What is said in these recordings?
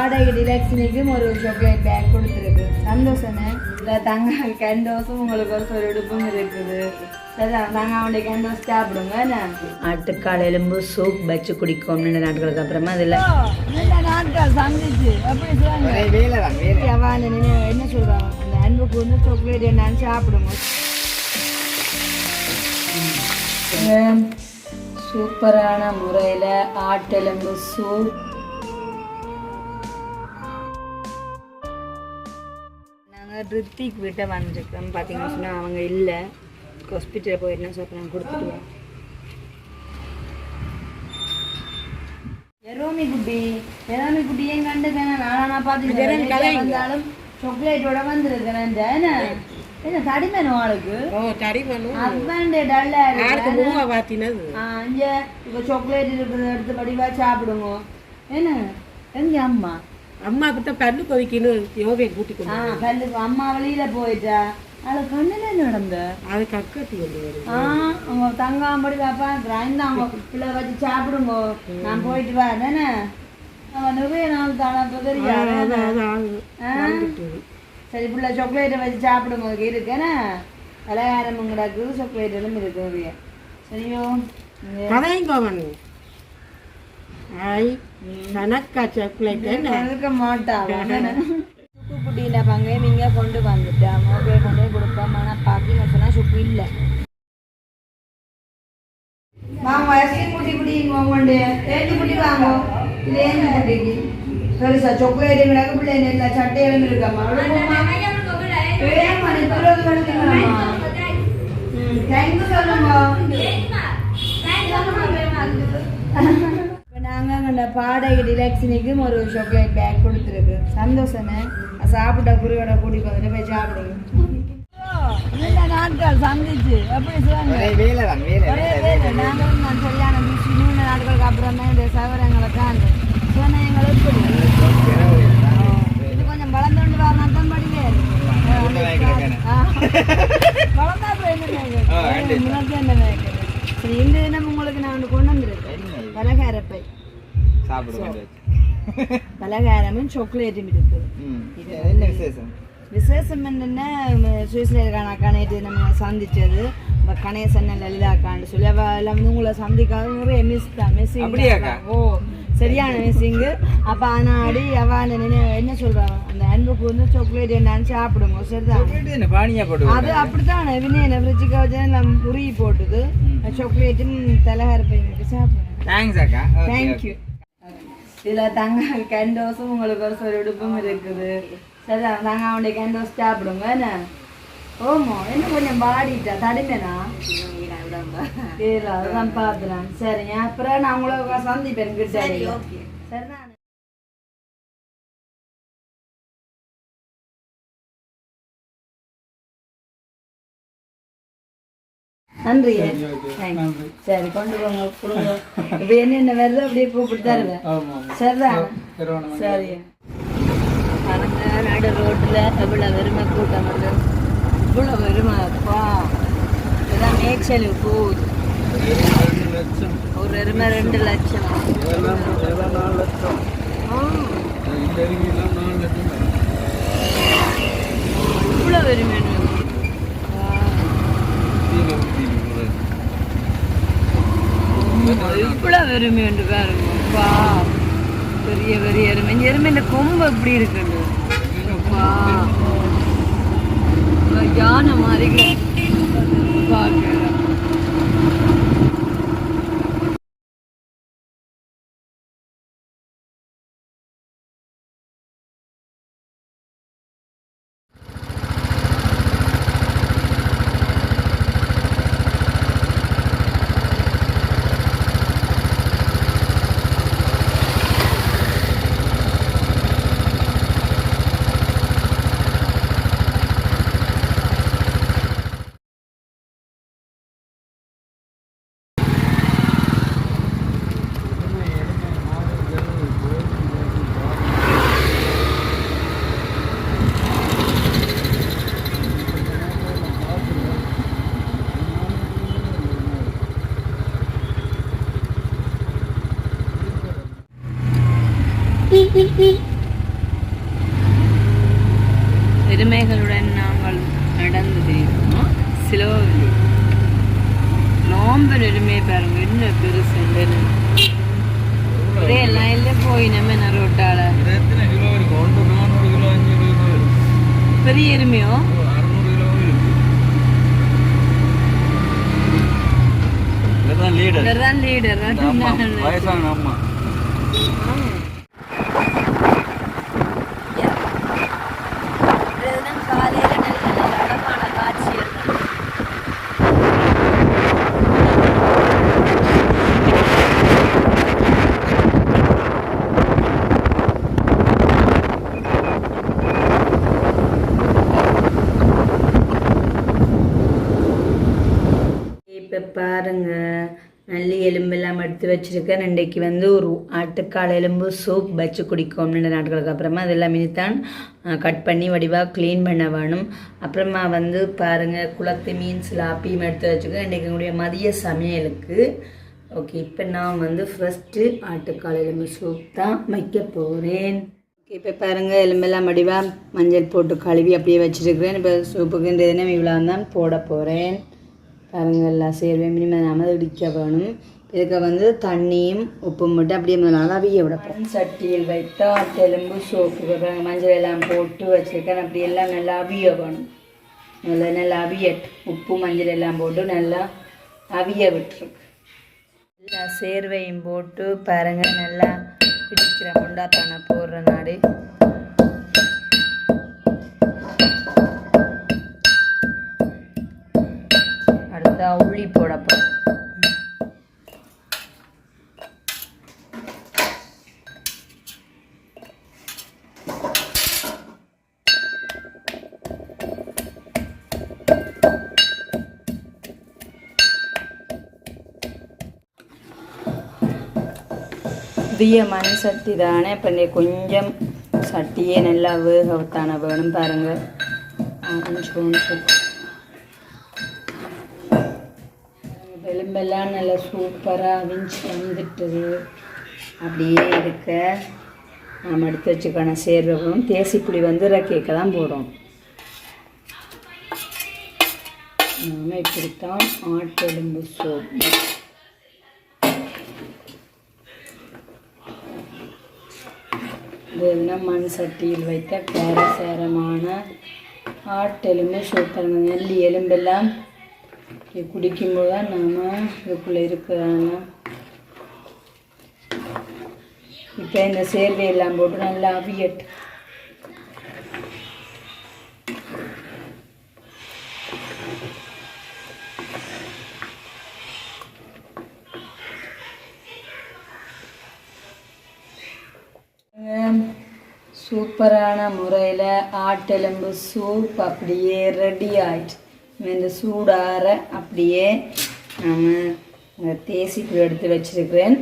வாடகை டிலக்ஷனுக்கும் ஒரு chocolate back கொடுத்துருக்கு. சந்தோஷமே. இல்லை தங்க கேண்டோஸும் உங்களுக்கு ஒரு சொல் எடுப்பும் இருக்குது. ஆட்டுக்கால் எலும்பு சூப் வச்சு குடிக்கும் ரெண்டு நாட்களுக்கு அப்புறமா அதில். என்ன- என்ன சொல்றாங்க? அந்த அன்புக்கு வந்து சாக்லேட் என்னன்னு சாப்பிடுங்க. சூப்பரான முறையில் ஆட்டெலும்பு சூப் ரித்திக் வீட்டை வந்துருக்கோம் பார்த்தீங்கன்னு சொன்னால் அவங்க இல்லை. ஹாஸ்பிட்டல் போய் என்ன சொல்கிறாங்க கொடுத்துட்டு எரோமி குட்டி. எரோமி குட்டி ஏன் கண்டுக்கேன் நானா பார்த்து வந்தாலும் சாக்லேட்டோட வந்திருக்கிறேன் என்ன? என்ன தடிமேனும் ஆளுக்கு? ஓ தடி பண்ணும் ஹஸ்பண்ட் டல்லா யாருக்கு மூவா பாத்தினது? இங்க இப்போ சாக்லேட் இருக்கிறத எடுத்து படிவா சாப்பிடுங்க என்ன? எங்க அம்மா? அம்மாவுக்கு தான் பல்லு கொதிக்கணும் யோகை கூட்டி கொண்டு அம்மா வெளியில போயிட்டா? அது கண்ணுல நடந்த? அது கக்கட்டி கொண்டு வரும். அவங்க தங்காம்படி பாப்பா கிரைண்ட் அவங்க பிள்ளை வச்சு சாப்பிடுங்க. நான் போயிட்டு வரேன் தானே நிறைய நாள் தானே தெரியாது. சரி பிள்ளை சாக்லேட்டை வச்சு சாப்பிடுங்க இருக்கேனே பலகாரம் கிடக்கு சாக்லேட் எல்லாம் இருக்கு சரியோ? கதையும் கோவன் ஐ தனக்கா சாக்லேட் இருக்க மாட்டாங்க சுக்கு குட்டியில பங்கு நீங்க கொண்டு வந்துட்டேன் ஓகே கொண்டு போய் கொடுப்போம். ஆனால் பார்த்தீங்கன்னு சொன்னா சுக்கு இல்லை. வாங்க ஐஸ்கிரீம் குட்டி குட்டி வாங்க ஏழு குட்டி வாங்க. இது குட்டிக்கு இல்லை? ஏன் மணி துறவு எடுத்துக்கலாமா ம். தேங்க்யூ சொல்லுங்க. இப்போ நாங்கள் அந்த பாடகை டிலக்ஷனுக்கும் ஒரு சாக்லேட் பேக் கொடுத்துருக்கு. சந்தோஷமே. சாப்பிட்ட குறியோட கூட்டி வந்துட்டு போய் சாப்பிடுங்க. நீண்ட நாட்கள் சந்திச்சு. எப்படி சொல்லுங்க? ஒரே வேலை நாங்களும் நான் சரியான மூணு நாட்களுக்கு அப்புறமே இந்த சவரங்களை தாண்டு சொன்ன எங்களை எப்படி இது கொஞ்சம் வளர்ந்து வரணும் தான் படிவே வளர்ந்தா அப்புறம் என்ன நினைக்கிறேன் முன்னாடி என்ன நினைக்கிறேன் சரி இந்த தினம் உங்களுக்கு நான் ஒன்று கொண்டு வந்திருக்கேன் பலகாரப்பை பலகாரமும் சாக்லேட்டும் இருக்குது விசேஷம் என்னென்ன சுவிஸ்ல இருக்கான அக்கா நேற்று நம்ம சந்திச்சது நம்ம கணேசன் லலிதாக்கான்னு சொல்லி அவ எல்லாம் வந்து உங்களை சந்திக்காத நிறைய மிஸ் தான் மிஸ்ஸிங் ஓ சரியான மிஸ்ஸிங்கு அப்போ ஆனாடி அவ என்ன என்ன சொல்றாங்க அந்த அன்புக்கு வந்து சாக்லேட் என்னன்னு சாப்பிடுங்க சரிதான் அது அப்படித்தான் வினயன ஃப்ரிட்ஜுக்கு வச்சு நம்ம உருகி போட்டுது சாக்லேட்டும் தலைகரப்பைங்களுக்கு சாப்பிடுங்க தேங்க்யூ இதில் தங்க கேண்டோஸும் உங்களுக்கு ஒரு சொல் உடுப்பும் இருக்குது. சரிதான் தங்க அவனுடைய கேண்டோஸ் சாப்பிடுங்க என்ன? ஓமோ என்ன கொஞ்சம் பாடிட்டா தடிமேனா இல்லை அதுதான் பார்த்துறேன் சரிங்க அப்புறம் நான் உங்களை சந்திப்பேன் கிட்ட சரிதான்? நன்றி. சரி கொண்டு போங்க கொடுங்க. இப்போ என்னென்ன வருதோ அப்படியே கூப்பிட்டு தருவேன் சரிதான் சரி பாருங்க நடு ரோட்டில் எவ்வளோ வெறுமை கூட்டம் வந்து. இவ்வளோ வெறுமை அப்பா. இதான் மேய்ச்சல் போகுது ஒரு எருமை ரெண்டு லட்சம். ஆ, இவ்வளோ வெறுமை எருமை ஒன்று வேற பாருங்க பெரிய பெரிய எருமை. இந்த எருமை இந்த கொம்பு எப்படி இருக்குது யானை மாதிரி பார்க்குறேன். பெருமைகளுடன் நாங்கள் நடந்து தெரியுமோ சிலோவில் நோம்பு நெருமை பாருங்க என்ன பெருசு ஒரே லைன்ல போய் நம்ம நான் ரோட்டால பெரிய எருமையோ? வயசான அம்மா. எடுத்து வச்சிருக்கேன். இன்றைக்கு வந்து ஒரு ஆட்டுக்கால் எலும்பு சூப் வச்சு குடிக்கும் ரெண்டு நாட்களுக்கு அப்புறமா அது எல்லாமே தான் கட் பண்ணி வடிவாக க்ளீன் பண்ண வேணும். அப்புறமா வந்து பாருங்கள் குளத்து மீன் சிலாப்பியும் எடுத்து வச்சுருக்கேன். இன்றைக்கு உங்களுடைய மதிய சமையலுக்கு ஓகே இப்போ நான் வந்து ஃபஸ்ட்டு ஆட்டுக்கால் எலும்பு சூப் தான் வைக்க போகிறேன் இப்போ பாருங்கள் எலும்பெல்லாம் வடிவாக மஞ்சள் போட்டு கழுவி அப்படியே வச்சுருக்கிறேன். இப்போ சூப்புக்கு இந்த தினம் இவ்வளோ தான் போட போகிறேன் பாருங்கள் எல்லாம் சேர்வே மினிமம் நாம இடிக்க வேணும். இதுக்கு வந்து தண்ணியும் உப்பும் மட்டும் அப்படியே முதல்ல அவிய விடப்போம் சட்டியில் வைத்தா தெலும்பு சோப்பு பாருங்க மஞ்சள் எல்லாம் போட்டு வச்சுருக்கேன். அப்படி எல்லாம் நல்லா அவிய வேணும். நல்லா நல்லா அவியட்டு உப்பு மஞ்சள் எல்லாம் போட்டு நல்லா அவிய விட்டுருக்கு எல்லா சேர்வையும் போட்டு பாருங்க. நல்லா பிடிக்கிற முண்டாத்தான போடுற நாடு. அடுத்தா உள்ளி போடப்போம் புதிய மண் சட்டி தானே. இப்போ நீ கொஞ்சம் சட்டியே நல்லா வேகத்தான வேணும் பாருங்க. எலும்பெல்லாம் நல்லா சூப்பராக அவிஞ்சு வந்துட்டுது அப்படியே இருக்க. நாம் எடுத்து வச்சுக்கான சேர்வகம் தேசிப்புளி வந்து ரக்கேக்க தான் போடும் நாம் இப்படித்தான் ஆட்டெலும்பு சோப்பு இது மண் சட்டியில் வைத்த பேரசேரமான ஆட்டெலும்பு சூப்பர் நெல்லி எலும்பெல்லாம் குடிக்கும்போது தான் நாம் இதுக்குள்ளே இருக்கிறாங்க. இப்போ இந்த சேர்வை எல்லாம் போட்டு நல்லா அவியட்டு சூப்பரான முறையில் ஆட்டெலும்பு சூப் அப்படியே ரெடி ஆயிடுச்சு. இந்த சூடார அப்படியே நம்ம தேசிப்பு எடுத்து வச்சுருக்கிறேன்.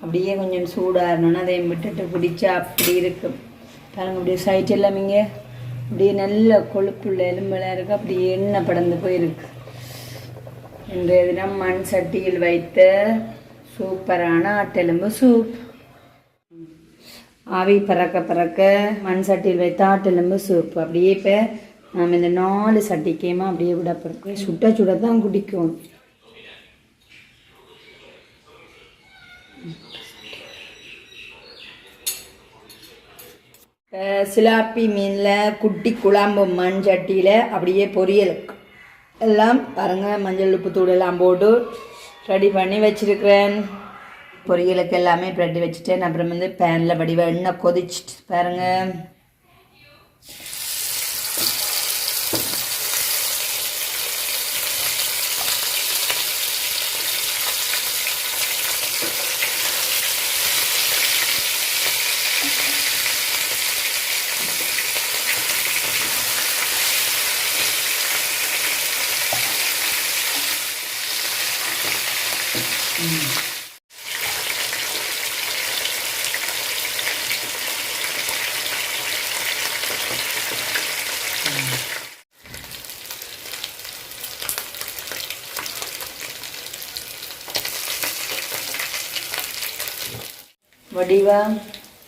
அப்படியே கொஞ்சம் சூடாகணும்னா அதையும் விட்டுட்டு பிடிச்சா அப்படி இருக்கும். பாருங்க அப்படியே சைட் எல்லாம் இங்கே அப்படியே நல்ல கொழுப்புள்ள எலும்பெல்லாம் இருக்குது அப்படியே எண்ணெய் படந்து போயிருக்கு. இன்றைய தினம் மண் சட்டியில் வைத்த சூப்பரான ஆட்டெலும்பு சூப். ஆவி பறக்க பறக்க மண் சட்டியில் வைத்த ஆட்டெலும்பு சூப் அப்படியே இப்போ நம்ம இந்த நாலு சட்டிக்கேமா அப்படியே விட பிறகு சுட்ட சுட தான் குடிக்கும். அஹ் சிலாப்பி மீனில் குட்டி குழம்பு மண் சட்டியில் அப்படியே பொரியல். எல்லாம் பாருங்க மஞ்சள் உப்பு தூள் எல்லாம் போட்டு ரெடி பண்ணி வச்சிருக்கிறேன். பொரியலுக்கு எல்லாமே ப்ரெட் வச்சுட்டேன் அப்புறம் வந்து பேனில் வடிவ எண்ணெய் கொதிச்சிட்டு பாருங்கள் வடிவாக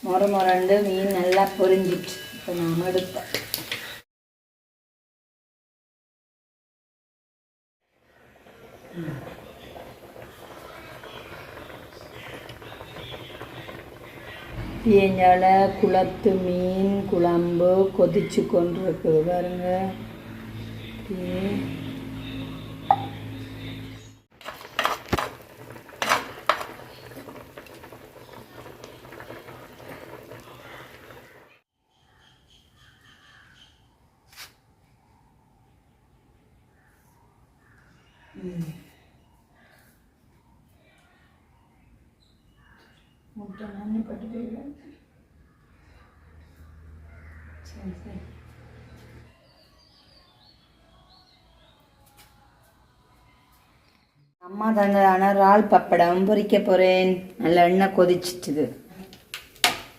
முறை முரண்டு மீன் நல்லா பொரிஞ்சிட்டு இப்போ நான் எடுப்பேன் தீயஞ்சலை குளத்து மீன் குழம்பு கொதிச்சு கொண்டிருக்கு. பாருங்க. முட்டை நன்றி பட்டு போயிடுவேன் சரி சரி. அம்மா தந்ததான இறால் பப்படம் பொறிக்க போகிறேன் நல்ல எண்ணெய் கொதிச்சிட்டுது.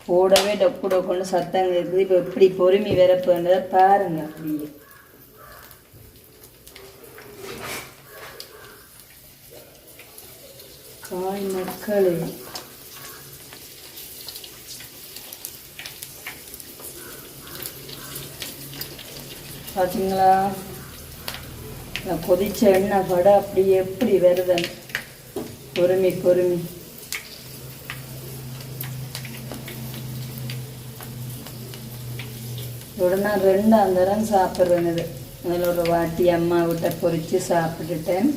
போடவே டொக்கு டொக்குன்னு சத்தம் இருக்குது இப்போ எப்படி பொறுமி வரப்போன்றதை பாருங்க அப்படியே. காய் மக்களே. பார்த்தீங்களா நான் கொதிச்ச எண்ணெய் பட அப்படி எப்படி வருதுன்னு. பொறுமி பொறுமி. உடனே ரெண்டாம் தரம் சாப்பிட்றேன் இது. அதில் ஒரு வாட்டி அம்மா விட்ட பொரித்து சாப்பிட்டுட்டேன்.